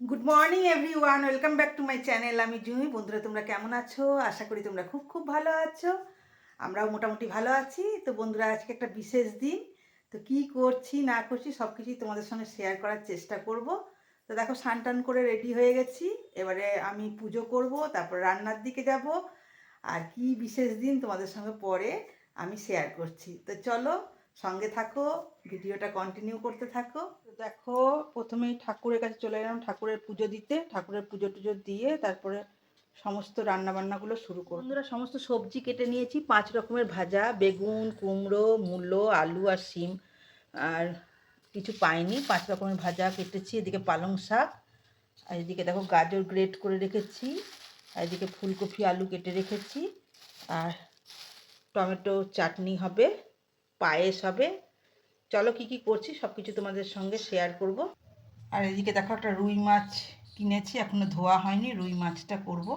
Good morning everyone welcome back to my channel আমি জুমি। বন্ধুরা, তোমরা কেমন আছো? আশা করি তোমরা খুব খুব ভালো আছো। আমরাও মোটামুটি ভালো আছি। তো বন্ধুরা, আজকে একটা বিশেষ দিন। তো কি করছি, না করছি সব কিছুই তোমাদের সঙ্গে শেয়ার করার চেষ্টা করব। তো দেখো টান করে রেডি হয়ে গেছি। এবারে আমি পুজো করব, তারপর রান্নার দিকে যাব। আর কি বিশেষ দিন তোমাদের সঙ্গে পরে আমি শেয়ার করছি। তো চলো সঙ্গে থাকো, ভিডিওটা কন্টিনিউ করতে থাকো। দেখো, প্রথমেই ঠাকুরের কাছে চলে গেলাম ঠাকুরের পুজো দিতে। ঠাকুরের পুজো টুজো দিয়ে তারপরে সমস্ত রান্না বান্নাগুলো শুরু করব। বন্ধুরা, সমস্ত সবজি কেটে নিয়েছি, পাঁচ রকমের ভাজা, বেগুন, কুমড়ো, মূলো, আলু আর শিম। আর কিছু পাইনি, পাঁচ রকমের ভাজা কেটেছি। এদিকে পালং শাক, আর এদিকে দেখো গাজর গ্রেট করে রেখেছি, আর এদিকে ফুলকপি আলু কেটে রেখেছি। আর টমেটো চাটনি হবে। পায়েস হবে। চলো কি কি করছি সব কিছু তোমাদের সঙ্গে শেয়ার করব। আর এদিকে দেখো একটা রুই মাছ কিনেছি, এখনও ধোয়া হয়নি, রুই মাছটা করব।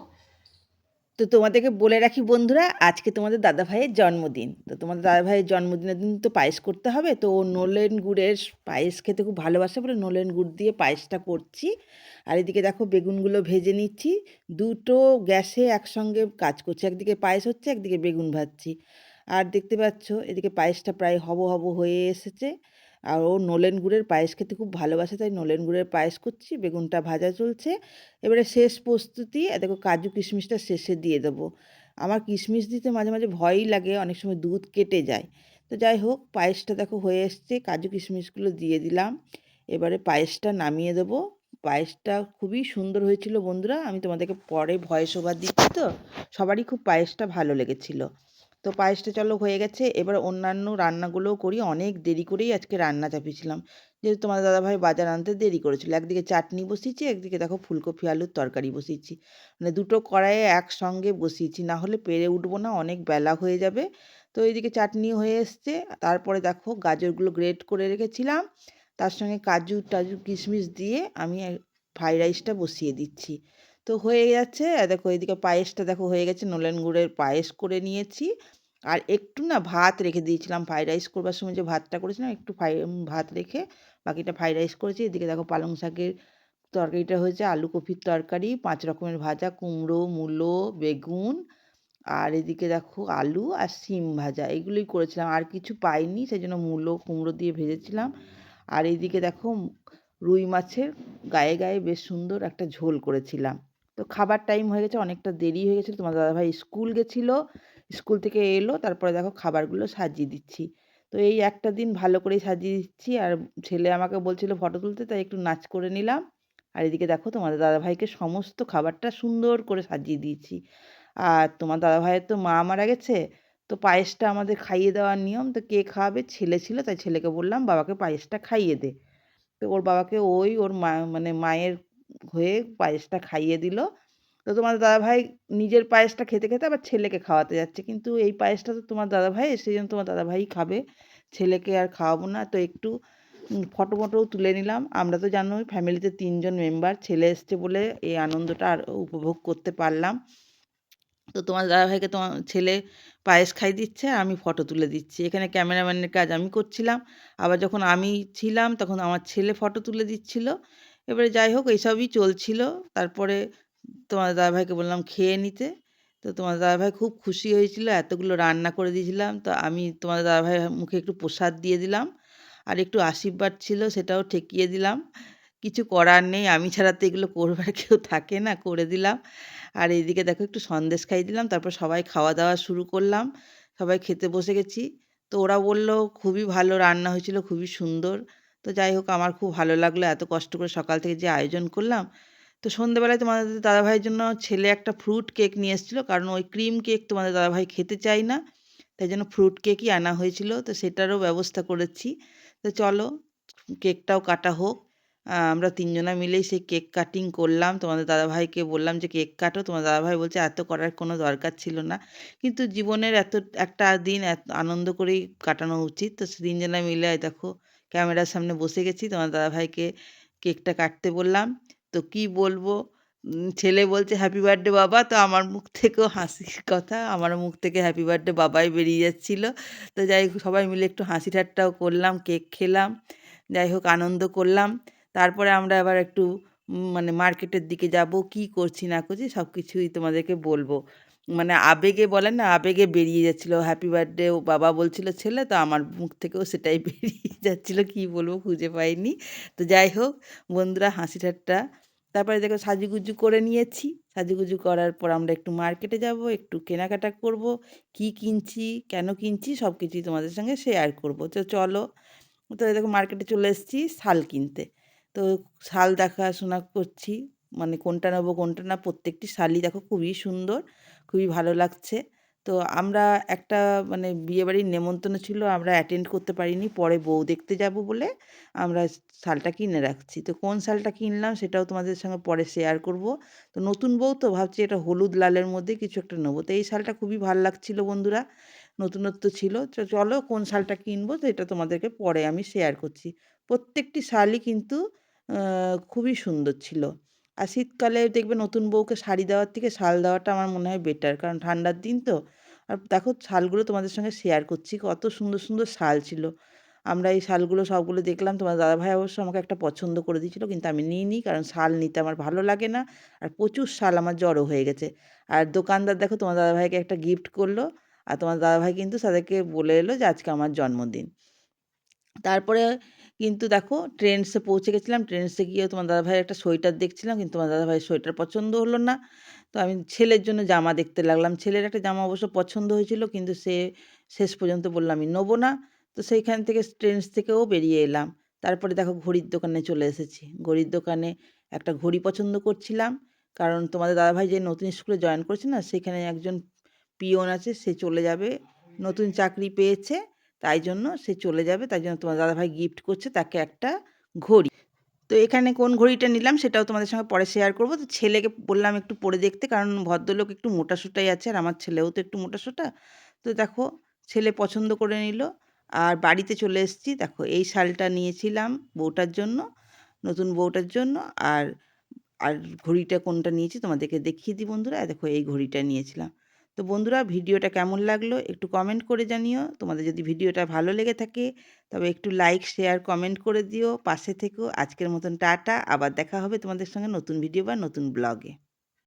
তো তোমাদেরকে বলে রাখি বন্ধুরা, আজকে তোমাদের দাদা ভাইয়ের জন্মদিন। তো তোমাদের দাদা ভাইয়ের জন্মদিনের দিন তো পায়েস করতে হবে, তো নলেন গুড়ের পায়েস খেতে খুব ভালোবাসে বলে নলেন গুড় দিয়ে পায়েসটা করছি। আর এদিকে দেখো বেগুনগুলো ভেজে নিচ্ছি। দুটো গ্যাসে একসঙ্গে কাজ করছি, একদিকে পায়েস হচ্ছে, একদিকে বেগুন ভাজছি। আর দেখতে পাচ্ছ, এদিকে পায়েসটা প্রায় হব হব হয়ে এসেছে। আর ও নলেন গুড়ের পায়েস খেতে খুব ভালোবাসে, তাই নলেন গুড়ের পায়েস করছি, বেগুনটা ভাজা চলছে। এবারে শেষ প্রস্তুতি দেখো কাজু কিশমিশটা শেষে দিয়ে দেবো। আমার কিশমিশ দিতে মাঝে মাঝে ভয়ই লাগে, অনেক সময় দুধ কেটে যায়। তো যাই হোক, পায়েসটা দেখো হয়ে এসছে, কাজু কিশমিশগুলো দিয়ে দিলাম। এবারে পায়েসটা নামিয়ে দেবো। পায়েসটা খুবই সুন্দর হয়েছিল বন্ধুরা, আমি তোমাদেরকে পরে ভয়েস ওভার দিচ্ছি তো, সবারই খুব পায়েসটা ভালো লেগেছিলো। তো পায়েসটা চলো হয়ে গেছে। এবার অন্যান্য রান্নাগুলোও করি। অনেক দেরি করেই আজকে রান্না চাপিয়েছিলাম। যেহেতু তোমাদের দাদাভাই বাজার আনতে দেরি করেছিল। একদিকে চাটনি বসিয়েছি, একদিকে দেখো ফুলকপি, আলুর তরকারি বসিয়েছি। মানে দুটো কড়াইয়ে একসঙ্গে বসিয়েছি। না হলে পেরে উঠবো না, অনেক বেলা হয়ে যাবে। তো এইদিকে চাটনি হয়ে এসছে। তারপরে দেখো গাজরগুলো গ্রেট করে রেখেছিলাম। তার সঙ্গে কাজু টাজু কিশমিশ দিয়ে আমি ফ্রাইড রাইসটা বসিয়ে দিচ্ছি। তো হয়ে যাচ্ছে দেখো এদিকে পায়েসটা দেখো হয়ে গেছে, নলেন গুড়ের পায়েস করে নিয়েছি। আর একটু না ভাত রেখে দিয়েছিলাম, ফ্রাইড রাইস করবার সময় যে ভাতটা করেছিলাম, একটু ফ্রাই ভাত রেখে বাকিটা ফ্রাইড রাইস করেছি। এদিকে দেখো পালং শাকের তরকারিটা হয়েছে, আলু কপির তরকারি, পাঁচ রকমের ভাজা, কুমড়ো, মূলো, বেগুন। আর এদিকে দেখো আলু আর শিম ভাজা, এগুলোই করেছিলাম। আর কিছু পাইনি সেই জন্য মূলো, কুমড়ো দিয়ে ভেজেছিলাম। আর এদিকে দেখো রুই মাছের গায়ে গায়ে বেশ সুন্দর একটা ঝোল করেছিলাম। তো খাবার টাইম হয়ে গেছে, অনেকটা দেরি হয়ে গেছিল। তোমার দাদাভাই স্কুল গেছিল স্কুল থেকে এলো, তারপরে দেখো খাবারগুলো সাজিয়ে দিচ্ছি। তো এই একটা দিন ভালো করেই সাজিয়ে দিচ্ছি। আর ছেলে আমাকে বলছিল ফটো তুলতে, তাই একটু নাচ করে নিলাম। আর এদিকে দেখো তোমাদের দাদাভাইকে সমস্ত খাবারটা সুন্দর করে সাজিয়ে দিয়েছি। আর তোমার দাদাভাইয়ের তো মা মারা গেছে, তো পায়েসটা আমাদের খাইয়ে দেওয়ার নিয়ম। তো কে খাওয়াবে? ছেলে ছিল, তাই ছেলেকে বললাম, বাবাকে পায়েসটা খাইয়ে দে। তো ওর বাবাকে ওই ওর মা মানে মায়ের হয়ে পায়েসটা খাইয়ে দিল। তো তোমার দাদাভাই নিজের পায়েসটা খেতে খেতে আবার ছেলেকে খাওয়াতে যাচ্ছে। কিন্তু এই পায়েসটা তো তোমার দাদাভাই, সেই জন্য তোমার দাদাভাই খাবে। ছেলেকে আর খাওয়াবো না। তো একটু ফটো ফটোও তুলে নিলাম। আমরা তো জানোই ফ্যামিলিতে তিনজন মেম্বার ছেলে এসছে বলে এই আনন্দটা আর উপভোগ করতে পারলাম। তো তোমার দাদাভাইকে তোমার ছেলে পায়েস খাই দিচ্ছে, আর আমি ফটো তুলে দিচ্ছি। এখানে ক্যামেরাম্যানের কাজ আমি করছিলাম। আবার যখন আমি ছিলাম, তখন আমার ছেলে ফটো তুলে দিচ্ছিল। এবারে যাই হোক এইসবই চলছিল। তারপরে তোমার দাদাভাইকে বললাম খেয়ে নিতে। তো তোমার দাদাভাই খুব খুশি হয়েছিল, এতগুলো রান্না করে দিয়েছিলাম। তো আমি তোমার দাদাভাইয়ের মুখে একটু প্রসাদ দিয়ে দিলাম। আর একটু আশীর্বাদ ছিল, সেটাও ঠেকিয়ে দিলাম। কিছু করার নেই, আমি ছাড়া তো এগুলো করবার কেউ থাকে না, করে দিলাম। আর এইদিকে দেখো একটু সন্দেশ খাইয়ে দিলাম, তারপর সবাই খাওয়া দাওয়া শুরু করলাম। সবাই খেতে বসে গেছি। তো ওরা বলল, খুবই ভালো রান্না হয়েছিল, খুবই সুন্দর। তো যাই হোক, আমার খুব ভালো লাগল এত কষ্ট করে সকাল থেকে যে আয়োজন করলাম। তো সন্ধ্যেবেলায় তোমাদের দাদাভাইয়ের জন্য ছেলে একটা ফ্রুট কেক নিয়ে এসেছিল, কারণ ওই ক্রিম কেক তোমাদের দাদাভাই খেতে চায় না, তাই জন্য ফ্রুট কেকই আনা হয়েছিল। তো সেটারও ব্যবস্থা করেছি। তো চলো কেকটাও কাটা হোক। আমরা তিনজনা মিলেই সেই কেক কাটিং করলাম। তোমাদের দাদাভাইকে বললাম যে কেক কাটো। তোমার দাদাভাই বলছে, এত করার কোনো দরকার ছিল না। কিন্তু জীবনের এত, একটা দিন এত আনন্দ করেই কাটানো উচিত। তো তিনজনা মিলে দেখো ক্যামেরার সামনে বসে গেছি। তোমার দাদাভাইকে কেকটা কাটতে বললাম। তো কি বলব? ছেলে বলছে হ্যাপি বার্থডে বাবা। তো আমার মুখ থেকেও হাসির কথা। আমার মুখ থেকে হ্যাপি বার্থডে বাবাই বেরিয়ে যাচ্ছিল। তো যাই হোক, সবাই মিলে একটু হাসি ঠাট্টাও করলাম, কেক খেলাম। যাই হোক, আনন্দ করলাম। তারপরে আমরা আবার একটু মানে মার্কেটের দিকে যাব, কি করছি না করছি সব কিছুই তোমাদেরকে বলব। মানে আবেগে বলেন না, আবেগে বেরিয়ে যাচ্ছিল। হ্যাপি বার্থডে ও বাবা বলছিল, ছেলে, তো আমার মুখ থেকেও সেটাই বেরিয়ে যাচ্ছিল, কি বলব খুঁজে পাইনি। তো যাই হোক, বন্ধুরা হাসি ঠাট্টা। তারপরে দেখো সাজুগুজু করে নিয়েছি। সাজুগুজু করার পর আমরা একটু মার্কেটে যাব, একটু কেনাকাটা করব, কি কিনছি, কেন কিনছি, সব কিছুই তোমাদের সঙ্গে শেয়ার করব। তো চলো, তো দেখো মার্কেটে চলে এসেছি শাল কিনতে। তো শাল দেখাশোনা করছি মানে কোনটা নেব, কোনটা না, প্রত্যেকটি শালই দেখো খুবই সুন্দর। খুবই ভালো লাগছে। তো আমরা একটা মানে বিয়েবাড়ির নেমন্তন্ন ছিল, আমরা অ্যাটেন্ড করতে পারিনি, পরে বউ দেখতে যাব বলে আমরা শালটা কিনে রাখছি। তো কোন শালটা কিনলাম সেটাও তোমাদের সঙ্গে পরে শেয়ার করব। তো নতুন বউ তো ভাবছি এটা হলুদ লালের মধ্যে কিছু একটা নেব। তো এই শালটা খুবই ভালো লাগছিল বন্ধুরা, নতুনত্ব ছিল। তো চলো কোন শালটা কিনবো এটা তোমাদেরকে পরে আমি শেয়ার করছি। প্রত্যেকটি শালই কিন্তু খুবই সুন্দর ছিল। আর শীতকালে দেখবে নতুন বউকে শাড়ি দেওয়ার থেকে শাল দেওয়াটা আমার মনে হয় বেটার কারণ ঠান্ডার দিন তো। আর দেখো শালগুলো তোমাদের সঙ্গে শেয়ার করছি, কত সুন্দর সুন্দর শাল ছিল। আমরা এই শালগুলো সবগুলো দেখলাম, তোমার দাদাভাই অবশ্য আমাকে একটা পছন্দ করে দিয়েছিল, কিন্তু আমি নিইনি কারণ শাল নিতে আমার ভালো লাগে না আর প্রচুর শাল আমার জড়ো হয়ে গেছে। আর দোকানদার দেখো তোমার দাদাভাইকে একটা গিফট করল, আর তোমার দাদাভাই কিন্তু তাদেরকে বলে এলো যে আজকে আমার জন্মদিন। তারপরে কিন্তু দেখো ট্রেন্ডসে পৌঁছে গেছিলাম। ট্রেন্ডসে গিয়ে তোমার দাদাভাইয়ের একটা সোয়েটার দেখছিলাম কিন্তু তোমার দাদাভাইয়ের সোয়েটার পছন্দ হলো না। তো আমি ছেলের জন্য জামা দেখতে লাগলাম। ছেলের একটা জামা অবশ্য পছন্দ হয়েছিল কিন্তু সে শেষ পর্যন্ত বললাম আমি নেব না। তো সেইখান থেকে ট্রেন্ডস থেকেও বেরিয়ে এলাম। তারপরে দেখো ঘড়ির দোকানে চলে এসেছি। ঘড়ির দোকানে একটা ঘড়ি পছন্দ করছিলাম। কারণ তোমাদের দাদাভাই যে নতুন স্কুলে জয়েন করেছে না, সেখানে একজন পিয়ন আছে, সে চলে যাবে। নতুন চাকরি পেয়েছে। তাই জন্য সে চলে যাবে, তাই জন্য তোমার দাদাভাই গিফট করছে তাকে একটা ঘড়ি। তো এখানে কোন ঘড়িটা নিলাম সেটাও তোমাদের সঙ্গে পরে শেয়ার করব। তো ছেলেকে বললাম একটু পরে দেখতে, কারণ ভদ্রলোক একটু মোটাসোটাই আছে আর আমার ছেলেও তো একটু মোটাসোটা। তো দেখো, ছেলে পছন্দ করে নিল। আর বাড়িতে চলে এসেছি, দেখো এই শালটা নিয়েছিলাম বউটার জন্য, নতুন বউটার জন্য। আর আর ঘড়িটা কোনটা নিয়েছি তোমাদেরকে দেখিয়ে দিই বন্ধুরা, দেখো এই ঘড়িটা নিয়েছিলাম। তো বন্ধুরা, ভিডিওটা কেমন লাগল একটু কমেন্ট করে জানিও। তোমাদের যদি ভিডিওটা ভালো লেগে থাকে, তবে একটু লাইক শেয়ার কমেন্ট করে দিও। পাশে থেকো। আজকের মতন টাটা। আবার দেখা হবে তোমাদের সঙ্গে নতুন ভিডিও বা নতুন ব্লগে